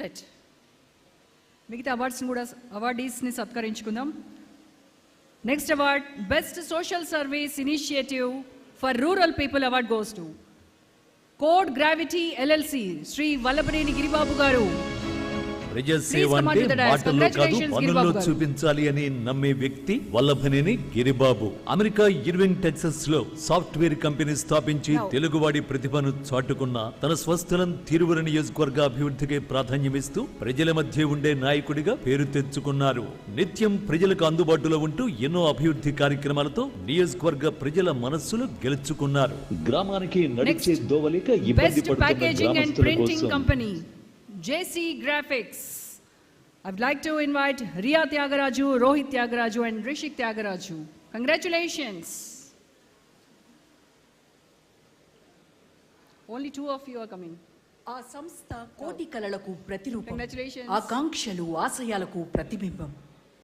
Right మిగతా అవార్డ్స్ని కూడా అవార్డీస్ని సత్కరించుకుందాం. Next award best social service initiative for rural people award goes to code gravity LLC Shri Vallabhaneni Giribabu garu. ప్రజాసేవ అంటే. మాటల్లో కాదు పనుల్లో. చూపించాలి అని నమ్మే వ్యక్తి వల్లభనేని గిరిబాబు అమెరికా ఇర్వింగ్ టెక్సస్లో సాఫ్ట్వేర్ కంపెనీ స్థాపించి. తెలుగువాడి ప్రతిభను చాటుకున్న తన స్వస్థలం తిరువురు నియోజకవర్గ అభివృద్ధికి ప్రాధాన్యమిస్తూ ప్రజల మధ్య ఉండే నాయకుడిగా పేరు తెచ్చుకున్నారు నిత్యం ప్రజలకు అందుబాటులో ఉంటూ ఎన్నో అభివృద్ధి కార్యక్రమాలతో నియోజకవర్గ ప్రజల మనస్సులు గెలుచుకున్నారు గ్రామానికి నడిచే. దోవలేక ఇబ్బంది పడుతున్న ప్యాకేజింగ్ అండ్ గ్రామస్తుల ప్రింటింగ్ కోసం Company JC graphics I'd like to invite Riya Thyagaraju Rohit Thyagaraju and Rishik Thyagaraju congratulations only two of you are coming ఆ సంస్థ కోటి కలలకు ప్రతిరూపం Congratulations. ఆకాంక్షలు ఆశయాలకు ప్రతిబింబం